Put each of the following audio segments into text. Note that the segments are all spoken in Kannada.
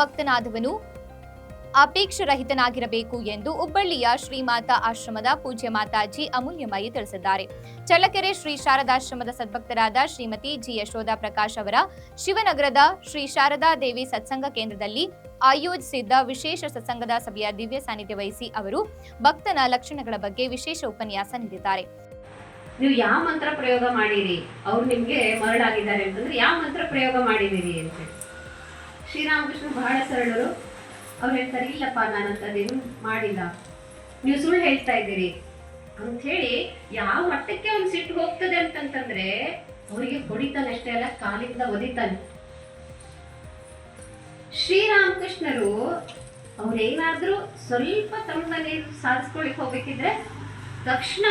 ಭಕ್ತನಾದವನು ಅಪೇಕ್ಷರಹಿತನಾಗಿರಬೇಕು ಎಂದು ಹುಬ್ಬಳ್ಳಿಯ ಶ್ರೀಮಾತಾ ಆಶ್ರಮದ ಪೂಜ್ಯ ಮಾತಾಜಿ ಅಮೂಲ್ಯಮಯಿ ತಿಳಿಸಿದ್ದಾರೆ. ಚಳ್ಳಕೆರೆ ಶ್ರೀ ಶಾರದಾಶ್ರಮದ ಸದ್ಭಕ್ತರಾದ ಶ್ರೀಮತಿ ಜಿ ಯಶೋಧ ಪ್ರಕಾಶ್ ಅವರ ಶಿವನಗರದ ಶ್ರೀ ಶಾರದಾ ದೇವಿ ಸತ್ಸಂಗ ಕೇಂದ್ರದಲ್ಲಿ ಆಯೋಜಿಸಿದ್ದ ವಿಶೇಷ ಸತ್ಸಂಗದ ಸಭೆಯ ದಿವ್ಯ ಸಾನ್ನಿಧ್ಯ ವಹಿಸಿ ಅವರು ಭಕ್ತನ ಲಕ್ಷಣಗಳ ಬಗ್ಗೆ ವಿಶೇಷ ಉಪನ್ಯಾಸ ನೀಡಿದ್ದಾರೆ. ನೀವು ಯಾವ ಮಂತ್ರ ಪ್ರಯೋಗ ಮಾಡಿರಿ? ಅವ್ರು ನಿಮ್ಗೆ ಮರಳಾಗಿದ್ದಾರೆ ಅಂತಂದ್ರೆ ಯಾವ ಮಂತ್ರ ಪ್ರಯೋಗ ಮಾಡಿದಿರಿ ಅಂತ. ಶ್ರೀರಾಮಕೃಷ್ಣ ಬಹಳ ಸರಳರು. ಅವ್ರು ಹೇಳ್ತಾರೆ, ಇಲ್ಲಪ್ಪ ನಾನು ಅಂತದೇನು ಮಾಡಿಲ್ಲ. ನೀವು ಸುಳ್ಳು ಹೇಳ್ತಾ ಇದ್ದೀರಿ ಅಂತ ಹೇಳಿ ಯಾವ ಮಟ್ಟಕ್ಕೆ ಅವ್ನು ಸಿಟ್ಟು ಹೋಗ್ತದೆ ಅಂತಂತಂದ್ರೆ ಅವರಿಗೆ ಹೊಡಿತಾನೆ ಅಷ್ಟೇ ಅಲ್ಲ, ಕಾಲಿಂದ ಒದಿತಾನೆ. ಶ್ರೀರಾಮಕೃಷ್ಣರು ಅವ್ರೇನಾದ್ರೂ ಸ್ವಲ್ಪ ತಮ್ಮಲ್ಲಿ ಸಾಧಿಸ್ಕೊಳ್ಳಿಕ್ ಹೋಗ್ಬೇಕಿದ್ರೆ ತಕ್ಷಣ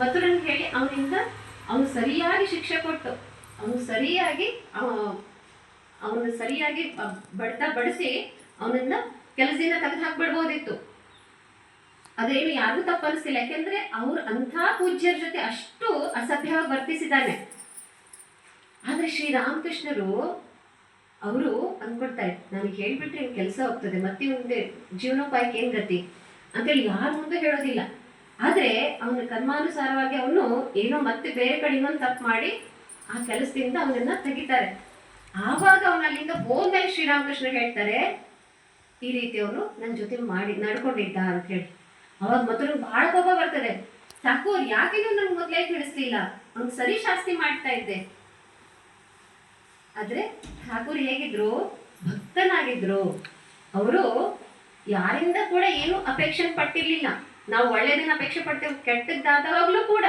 ಮಧುರನ್ ಹೇಳಿ ಅವನಿಂದ ಅವನು ಸರಿಯಾಗಿ ಶಿಕ್ಷೆ ಕೊಟ್ಟು, ಅವನು ಸರಿಯಾಗಿ ಅವನು ಸರಿಯಾಗಿ ಬಡ್ತ ಬಡಿಸಿ ಅವನನ್ನ ಕೆಲಸದಿಂದ ತೆಗೆದು ಹಾಕ್ಬಿಡ್ಬೋದಿತ್ತು. ಅದೇನು ಯಾರಿಗೂ ತಪ್ಪನಿಸ್ತಿಲ್ಲ ಯಾಕೆಂದ್ರೆ ಅವ್ರು ಅಂಥ ಪೂಜ್ಯರ ಜೊತೆ ಅಷ್ಟು ಅಸಭ್ಯವಾಗಿ ವರ್ತಿಸಿದ್ದಾನೆ. ಆದ್ರೆ ಶ್ರೀರಾಮಕೃಷ್ಣರು ಅವರು ಅಂದ್ಕೊಡ್ತಾರೆ ನನಗೆ ಹೇಳ್ಬಿಟ್ರೆ ಕೆಲಸ ಹೋಗ್ತದೆ, ಮತ್ತೆ ಮುಂದೆ ಜೀವನೋಪಾಯಕ್ಕೆ ಏನ್ ಗತಿ? ಅಂತೇಳಿ ಯಾರು ಮುಂದೆ ಹೇಳೋದಿಲ್ಲ. ಆದ್ರೆ ಅವನ ಕರ್ಮಾನುಸಾರವಾಗಿ ಅವನು ಏನೋ ಮತ್ತೆ ಬೇರೆ ಕಡೆ ಇನ್ನೊಂದು ತಪ್ಪು ಮಾಡಿ ಆ ಕೆಲಸದಿಂದ ಅವನನ್ನ ತೆಗಿತಾರೆ. ಆವಾಗ ಅವನು ಅಲ್ಲಿಂದ ಹೋದ್ಮೇಲೆ ಶ್ರೀರಾಮಕೃಷ್ಣ ಹೇಳ್ತಾರೆ, ಈ ರೀತಿ ಅವನು ನನ್ನ ಜೊತೆ ಮಾಡಿ, ನಡ್ಕೊಂಡಿದ್ದ ಅಂತ ಹೇಳಿ. ಅವಾಗ ಮೊದಲು ಬಹಳ ಕೋಪ ಬರ್ತದೆ. ಸಾಕು ಯಾಕೆ ನೀವು ನನ್ಗೆ ಮೊದಲೇ ತಿಳಿಸ್ಲಿಲ್ಲ. ಅವ್ನು ಸರಿ ಶಾಸ್ತಿ ಮಾಡ್ತಾ ಇದ್ದೆ. ಆದ್ರೆ ಠಾಕೂರ್ ಹೇಗಿದ್ರು, ಭಕ್ತನಾಗಿದ್ರು. ಅವರು ಯಾರಿಂದ ಕೂಡ ಏನು ಅಪೇಕ್ಷೆ ಪಟ್ಟಿರ್ಲಿಲ್ಲ. ನಾವು ಒಳ್ಳೇದನ್ನ ಅಪೇಕ್ಷೆ ಪಡ್ತೇವೆ, ಕೆಟ್ಟದ್ದಾದವಾಗ್ಲೂ ಕೂಡ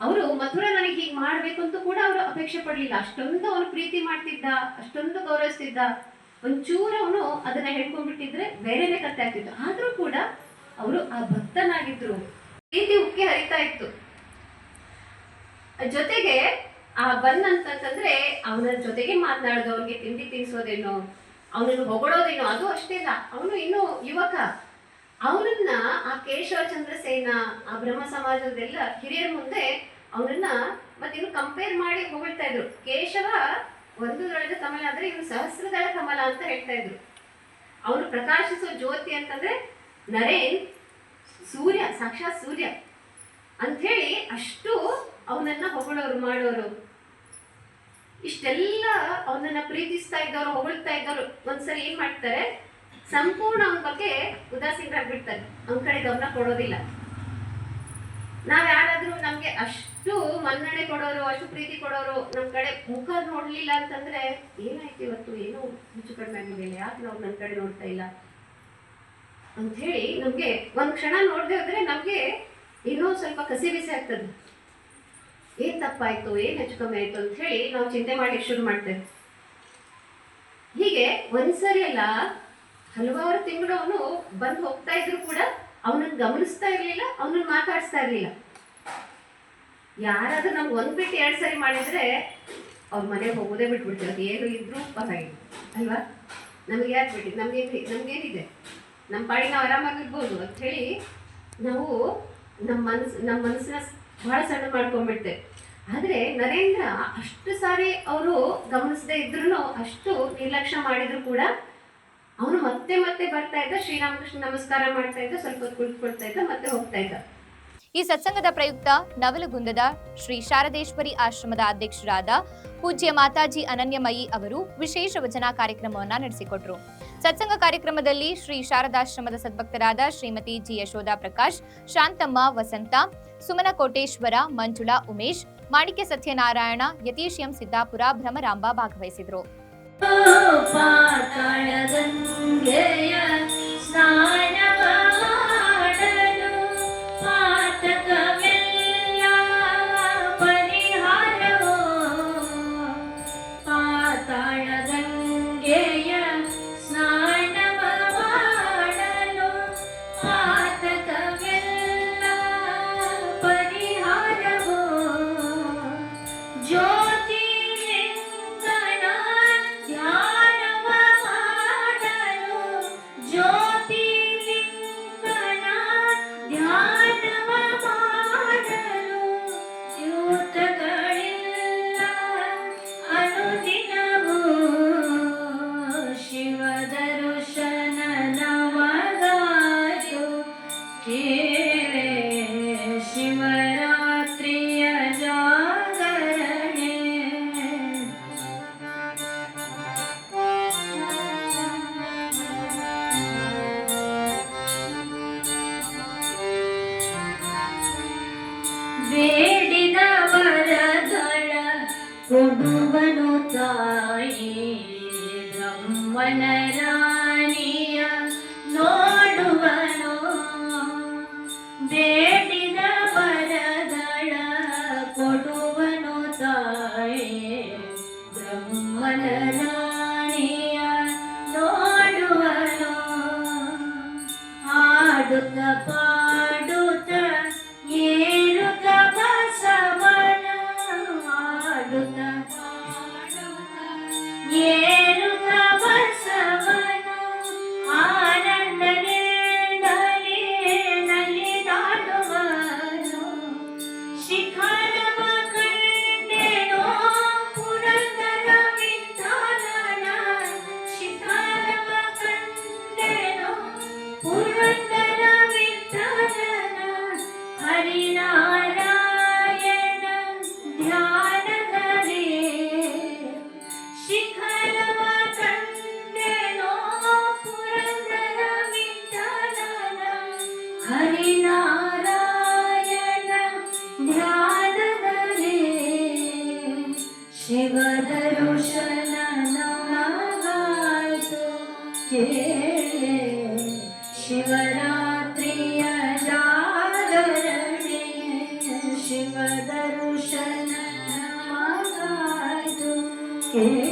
ಅವರು ಮಥುರ ನನಗೆ ಹೀಗೆ ಮಾಡ್ಬೇಕು ಅಂತ ಕೂಡ ಅವರು ಅಪೇಕ್ಷೆ ಪಡ್ಲಿಲ್ಲ. ಅಷ್ಟೊಂದು ಅವನು ಪ್ರೀತಿ ಮಾಡ್ತಿದ್ದ, ಅಷ್ಟೊಂದು ಗೌರವಿಸ್ತಿದ್ದ, ಒಂಚೂರು ಅವನು ಅದನ್ನ ಹೇಳ್ಕೊಂಡ್ಬಿಟ್ಟಿದ್ರೆ ಬೇರೆನೆ ಕತ್ತೆ ಆಗ್ತಿತ್ತು. ಆದ್ರೂ ಕೂಡ ಅವರು ಆ ಭಕ್ತನಾಗಿದ್ರು. ಪ್ರೀತಿ ಉಕ್ಕಿ ಹರಿತಾ ಇತ್ತು. ಜೊತೆಗೆ ಆ ಬನ್ ಅಂತಂತಂದ್ರೆ ಅವನ ಜೊತೆಗೆ ಮಾತನಾಡೋದು, ಅವನಿಗೆ ತಿಂಡಿ ತಿನ್ಸೋದೇನೋ ಅವನನ್ನು ಹೊಗಳೋದೇನೋ ಅದು ಅಷ್ಟೇ ಇಲ್ಲ. ಅವನು ಇನ್ನು ಯುವಕ. ಅವನನ್ನ ಆ ಕೇಶವ ಚಂದ್ರಸೇನ, ಆ ಬ್ರಹ್ಮ ಸಮಾಜದೆಲ್ಲ ಹಿರಿಯರ ಮುಂದೆ ಅವನನ್ನ ಮತ್ತಿನ್ನು ಕಂಪೇರ್ ಮಾಡಿ ಹೊಗಳ್ತಾ ಇದ್ರು. ಕೇಶವ ಒಂದು ದಳದ ಕಮಲ ಅಂದ್ರೆ ಇವನು ಸಹಸ್ರದಳ ಕಮಲ ಅಂತ ಹೇಳ್ತಾ ಇದ್ರು. ಅವನು ಪ್ರಕಾಶಿಸೋ ಜ್ಯೋತಿ ಅಂತಂದ್ರೆ ನರೇನ್, ಸೂರ್ಯ, ಸಾಕ್ಷಾತ್ ಸೂರ್ಯ. ಅಂಥೇಳಿ ಅಷ್ಟು ಅವನನ್ನ ಹೊಗಳೋರು, ಮಾಡೋರು. ಇಷ್ಟೆಲ್ಲ ಅವನನ್ನ ಪ್ರೀತಿಸ್ತಾ ಇದ್ದವರು, ಹೊಗಳ್ತಾ ಇದ್ದವರು. ಒಂದ್ಸರಿ ಏನ್ ಮಾಡ್ತಾರೆ? ಸಂಪೂರ್ಣ ಅವನ ಬಗ್ಗೆ ಉದಾಸೀನರಾಗ್ಬಿಡ್ತಾರೆ. ಅವನ ಕಡೆ ಗಮನ ಕೊಡೋದಿಲ್ಲ. ನಾವ್ ಯಾರಾದ್ರೂ ನಮ್ಗೆ ಅಷ್ಟು ಮನ್ನಣೆ ಕೊಡೋರು, ಅಷ್ಟು ಪ್ರೀತಿ ಕೊಡೋರು ನಮ್ ಕಡೆ ಮುಖ ನೋಡ್ಲಿಲ್ಲ ಅಂತಂದ್ರೆ ಏನಾಯ್ತು ಇವತ್ತು? ಏನು ಹೆಚ್ಚು ಕಡಿಮೆ ಆಗಿದೆಯಲ್ಲ ಯಾಕೆ ನಾವು ನನ್ ಕಡೆ ನೋಡ್ತಾ ಇಲ್ಲ? ಅಂತ ಹೇಳಿ ನಮ್ಗೆ ಒಂದ್ ಕ್ಷಣ ನೋಡದೆ ಹೋದ್ರೆ ನಮ್ಗೆ ಏನೋ ಸ್ವಲ್ಪ ಕಸಿ ಬಿಸಿ ಆಗ್ತದೆ. ಏನ್ ತಪ್ಪಾಯ್ತು? ಏನ್ ಹೆಚ್ಚು ಕಮ್ಮಿ ಆಯ್ತು ಅಂತ ಹೇಳಿ ನಾವು ಚಿಂತೆ ಮಾಡ್ಲಿಕ್ಕೆ ಶುರು ಮಾಡ್ತೇವೆ. ಹೀಗೆ ಒಂದ್ಸರಿ ಅಲ್ಲ ಹಲವಾರು ತಿಂಗಳು ಅವನು ಬಂದು ಹೋಗ್ತಾ ಇದ್ರು ಕೂಡ ಅವನನ್ನ ಗಮನಿಸ್ತಾ ಇರ್ಲಿಲ್ಲ ಅವನನ್ನು ಮಾತಾಡಿಸ್ತಾ ಇರ್ಲಿಲ್ಲ. ಯಾರಾದ್ರೂ ನಮ್ಗೆ ಒಂದ್ ಬಿಟ್ಟು ಎರಡು ಸರಿ ಮಾಡಿದ್ರೆ ಅವ್ರ ಮನೆಗೆ ಹೋಗೋದೇ ಬಿಟ್ಬಿಡ್ತೀವಿ. ಅದು ಏನು ಇದ್ರೂ ಪರವಾಗಿಲ್ಲ ಅಲ್ವಾ? ನಮಗೆ ಯಾಕೆ ಬಿಟ್ಟಿದ್ದು ನಮಗೆ ನಮಗೇನಿದೆ? ನಮ್ಮ ಪಾಡಿ ನಾವು ಆರಾಮಾಗಿರ್ಬೋದು ಅಂತ ಹೇಳಿ ನಾವು ನಮ್ಮ ಮನಸ್ಸು ನಮ್ಮ ಮನಸ್ಸನ್ನ ಬಹಳ ಸಣ್ಣ ಮಾಡ್ಕೊಂಡ್ಬಿಡ್ತೇವೆ ಆದ್ರೆ ನರೇಂದ್ರ ಅಷ್ಟು ಸಾರಿ ಅವರು ಗಮನಿಸದೇ ಇದ್ರೂ ಅಷ್ಟು ನಿರ್ಲಕ್ಷ್ಯ ಮಾಡಿದ್ರು ಕೂಡ ಅವನು ಮತ್ತೆ ಮತ್ತೆ ಬರ್ತಾ ಇದ್ದ ಶ್ರೀರಾಮಕೃಷ್ಣ ನಮಸ್ಕಾರ ಮಾಡ್ತಾ ಇದ್ದ ಸ್ವಲ್ಪ ಹೊತ್ತು ಕುಳಿತುಕೊಳ್ತಾ ಇದ್ದ ಮತ್ತೆ ಹೋಗ್ತಾ ಇದ್ದ. ಈ ಸತ್ಸಂಗದ ಪ್ರಯುಕ್ತ ನವಲಗುಂದದ ಶ್ರೀ ಶಾರದೇಶ್ವರಿ ಆಶ್ರಮದ ಅಧ್ಯಕ್ಷರಾದ ಪೂಜ್ಯ ಮಾತಾಜಿ ಅನನ್ಯಮಯಿ ಅವರು ವಿಶೇಷ ವಚನ ಕಾರ್ಯಕ್ರಮವನ್ನ ನಡೆಸಿಕೊಟ್ರು. ಸತ್ಸಂಗ ಕಾರ್ಯಕ್ರಮದಲ್ಲಿ ಶ್ರೀ ಶಾರದಾಶ್ರಮದ ಸದ್ಭಕ್ತರಾದ ಶ್ರೀಮತಿ ಜಿ ಯಶೋಧ ಪ್ರಕಾಶ್ ಶಾಂತಮ್ಮ ವಸಂತ ಸುಮನ ಕೋಟೇಶ್ವರ ಮಂಜುಳಾ ಉಮೇಶ್ ಮಾಣಿಕ್ಯ ಸತ್ಯನಾರಾಯಣ ಯತೀಶ್ ಎಂ ಸಿದ್ದಾಪುರ ಭ್ರಮರಾಂಬ ಭಾಗವಹಿಸಿದ್ರು. पाताळ गंगेय स्नान ವನರಾಣಿಯ ನೋಡುವನು ಬೇಡಿದ ವರದಳ ಕೊಡುವನು ತಾಯೇ ಬ್ರಹ್ಮನರಾಣಿಯ ನೋಡುವನು ಆಡುತ್ತ ಪಾಡುತ್ತ ಏರುತ್ತ ಬಸವನ ಆಡುತ್ತ Mm-hmm.